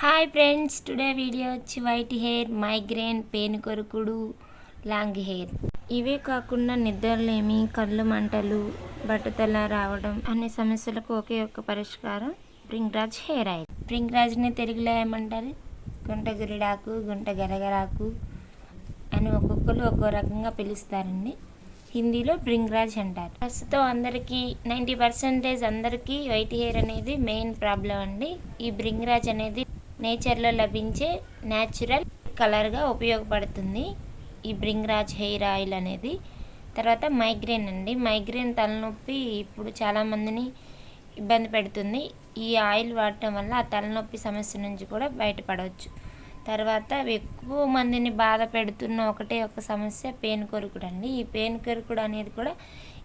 Hi friends today video వచ్చి white hair migraine pain కొరుకుడు long hair ఇవే కాకుండా నిద్రలేమి కళ్ళు మంటలు బట్టతల రావడం అనే సమస్యలకు ఒకే ఒక్క పరిష్కారం ప్రింగ్రాజ్ హెయిర్ ఆయిల్ ప్రింగ్రాజ్ని తెలుగులో ఏమంటారు? గుంట గురిడాకు గుంట గరగరాకు అని ఒక్కొక్కరు ఒక్కో రకంగా పిలుస్తారండి. హిందీలో బ్రింగ్రాజ్ అంటారు. ప్రస్తుతం అందరికీ నైంటీ పర్సెంటేజ్ అందరికీ వైట్ హెయిర్ అనేది మెయిన్ ప్రాబ్లం అండి. ఈ బ్రింగ్రాజ్ అనేది నేచర్లో లభించే న్యాచురల్ కలర్గా ఉపయోగపడుతుంది. ఈ బ్రింగ్రాజ్ హెయిర్ ఆయిల్ అనేది. తర్వాత మైగ్రేన్ అండి. మైగ్రేన్ తలనొప్పి ఇప్పుడు చాలామందిని ఇబ్బంది పెడుతుంది. ఈ ఆయిల్ వాడటం వల్ల ఆ తలనొప్పి సమస్య నుంచి కూడా బయటపడవచ్చు. తర్వాత ఎక్కువ మందిని బాధ పెడుతున్న ఒకటే ఒక సమస్య పేను కొరుకుడు అండి. ఈ పేను కొరుకుడు అనేది కూడా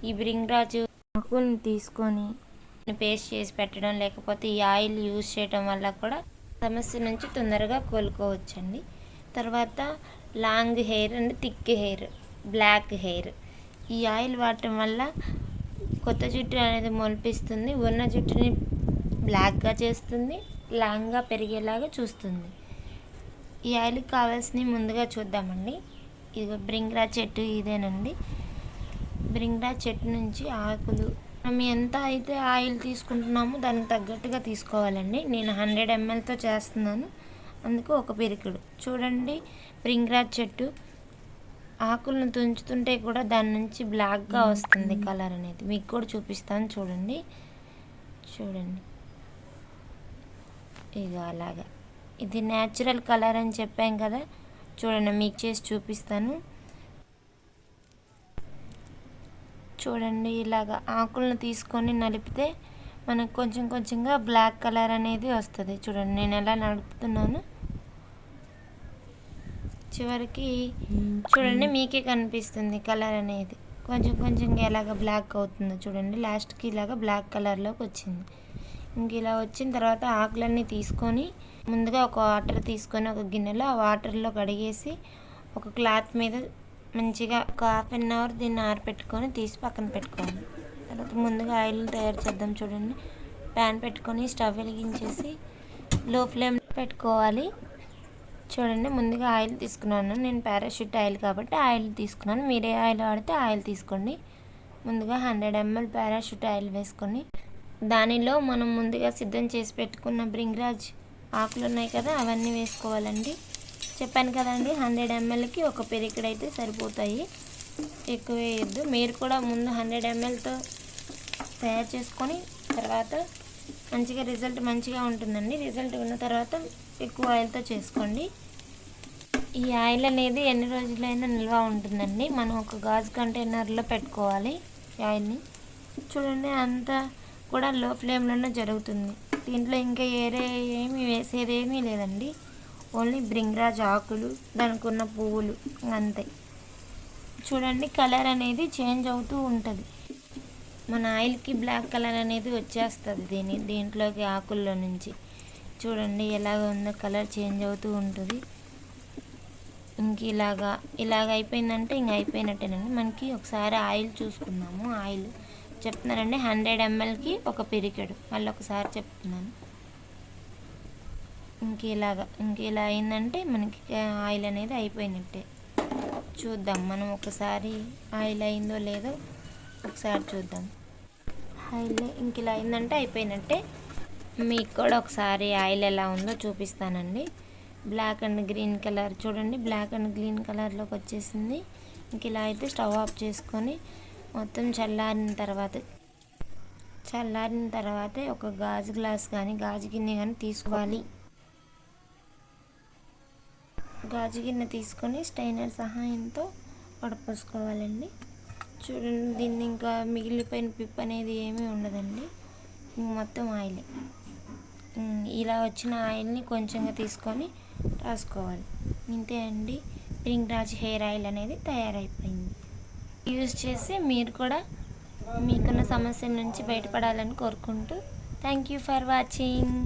ఈ బ్రింగ్రాజు ఆకుల్ని తీసుకొని పేస్ట్ చేసి పెట్టడం లేకపోతే ఈ ఆయిల్ యూజ్ చేయడం వల్ల కూడా సమస్య నుంచి తొందరగా కోలుకోవచ్చండి. తర్వాత long hair and thick hair black hair. ఈ ఆయిల్ వాడటం వల్ల కొత్త జుట్టు అనేది మొలిపిస్తుంది ఉన్న జుట్టుని బ్లాక్గా చేస్తుంది లాంగ్గా పెరిగేలాగా చూస్తుంది. ఈ ఆయిల్కి కావాల్సినవి ముందుగా చూద్దామండి. ఇది బ్రింగ్రా చెట్టు ఇదేనండి. బ్రింగ్రా చెట్టు నుంచి ఆకులు మనం ఎంత అయితే ఆయిల్ తీసుకుంటున్నామో దానికి తగ్గట్టుగా తీసుకోవాలండి. నేను హండ్రెడ్ ఎంఎల్తో చేస్తున్నాను. అందుకు ఒక పిరికిడు. చూడండి ప్రింగ్రాజ్ చెట్టు. ఆకులను తుంచుతుంటే కూడా దాని నుంచి బ్లాక్గా వస్తుంది కలర్ అనేది. మీకు కూడా చూపిస్తాను చూడండి. చూడండి. ఇక అలాగా. ఇది న్యాచురల్ కలర్ అని చెప్పాం కదా. చూడండి మీకు చేసి చూపిస్తాను. చూడండి ఇలాగ ఆకులను తీసుకొని నలిపితే మనకు కొంచెం కొంచెంగా బ్లాక్ కలర్ అనేది వస్తుంది. చూడండి నేను ఎలా నడుపుతున్నాను చివరికి చూడండి మీకే కనిపిస్తుంది కలర్ అనేది. కొంచెం కొంచెం ఎలాగ బ్లాక్ అవుతుందో చూడండి లాస్ట్కి ఇలాగ బ్లాక్ కలర్లోకి వచ్చింది. ఇంక ఇలా వచ్చిన తర్వాత ఆకులన్నీ తీసుకొని ముందుగా ఒక వాటర్ తీసుకొని ఒక గిన్నెలో ఆ వాటర్లో కడిగేసి ఒక క్లాత్ మీద మంచిగా ఒక హాఫ్ అన్ అవర్ దీన్ని ఆరబెట్టుకొని తీసి పక్కన పెట్టుకోవాలి. తర్వాత ముందుగా ఆయిల్ తయారు చేద్దాం చూడండి. ప్యాన్ పెట్టుకొని స్టవ్ వెలిగించేసి లో ఫ్లేమ్ పెట్టుకోవాలి. చూడండి ముందుగా ఆయిల్ తీసుకున్నాను. నేను పారాషూట్ ఆయిల్ కాబట్టి ఆయిల్ తీసుకున్నాను. మీరే ఆయిల్ వాడితే ఆయిల్ తీసుకోండి. ముందుగా హండ్రెడ్ ఎంఎల్ పారాషూట్ ఆయిల్ వేసుకొని దానిలో మనం ముందుగా సిద్ధం చేసి పెట్టుకున్న బ్రింగ్రాజ్ ఆకులు ఉన్నాయి కదా అవన్నీ వేసుకోవాలండి. చెప్పాను కదండి హండ్రెడ్ ఎంఎల్కి ఒక పెరికడ్ అయితే సరిపోతాయి. ఎక్కువ వేయద్దు మీరు కూడా ముందు హండ్రెడ్ ఎంఎల్తో తయారు చేసుకొని తర్వాత మంచిగా రిజల్ట్ మంచిగా ఉంటుందండి. రిజల్ట్ ఉన్న తర్వాత ఎక్కువ ఆయిల్తో చేసుకోండి. ఈ ఆయిల్ అనేది ఎన్ని రోజులైనా నిల్వ ఉంటుందండి. మనం ఒక గాజు కంటైనర్లో పెట్టుకోవాలి ఆయిల్ని చూడండి అంతా కూడా లో ఫ్లేమ్లోనే జరుగుతుంది. దీంట్లో ఇంకా ఏరే ఏమి వేసేది ఏమీ లేదండి. ఓన్లీ బ్రింగ్రాజ్ ఆకులు దానికి ఉన్న పువ్వులు అంతే. చూడండి కలర్ అనేది చేంజ్ అవుతూ ఉంటుంది. మన ఆయిల్కి బ్లాక్ కలర్ అనేది వచ్చేస్తుంది దీని దీంట్లోకి ఆకుల్లో నుంచి. చూడండి ఎలాగ ఉందో కలర్ చేంజ్ అవుతూ ఉంటుంది. ఇంక ఇలాగా ఇలాగ అయిపోయిందంటే ఇంక అయిపోయినట్టేనండి. మనకి ఒకసారి ఆయిల్ చూసుకున్నాము ఆయిల్. చెప్తున్నారండి హండ్రెడ్ ఎంఎల్కి ఒక పిరికెడు. మళ్ళీ ఒకసారి చెప్తున్నాను. ఇంక ఇలాగా ఇంక ఇలా అయిందంటే మనకి ఆయిల్ అనేది అయిపోయినట్టే. చూద్దాం మనం ఒకసారి ఆయిల్ అయిందో లేదో ఒకసారి చూద్దాం. ఆయిల్ ఇంక ఇలా అయిందంటే అయిపోయినట్టే. మీకు కూడా ఒకసారి ఆయిల్ ఎలా ఉందో చూపిస్తానండి. బ్లాక్ అండ్ గ్రీన్ కలర్ చూడండి బ్లాక్ అండ్ గ్రీన్ కలర్లోకి వచ్చేసింది. ఇంక ఇలా అయితే స్టవ్ ఆఫ్ చేసుకొని మొత్తం చల్లారిన తర్వాత చల్లారిన తర్వాతే ఒక గాజు గ్లాస్ కానీ గాజు గిన్నె కానీ తీసుకోవాలి. గాజు గిన్నె తీసుకొని స్టైనర్ సహాయంతో వడపోసుకోవాలండి చూడండి దీన్ని ఇంకా మిగిలిపోయిన పిప్ అనేది ఏమీ ఉండదండి. మొత్తం ఆయిలే. ఇలా వచ్చిన ఆయిల్ని కొంచెంగా తీసుకొని రాసుకోవాలి. ఇంతే అండి. రింగ్ రాజ్ హెయిర్ ఆయిల్ అనేది తయారైపోయింది. యూజ్ చేసి మీరు కూడా మీకున్న సమస్య నుంచి బయటపడాలని కోరుకుంటూ థ్యాంక్ యూ ఫర్ వాచింగ్.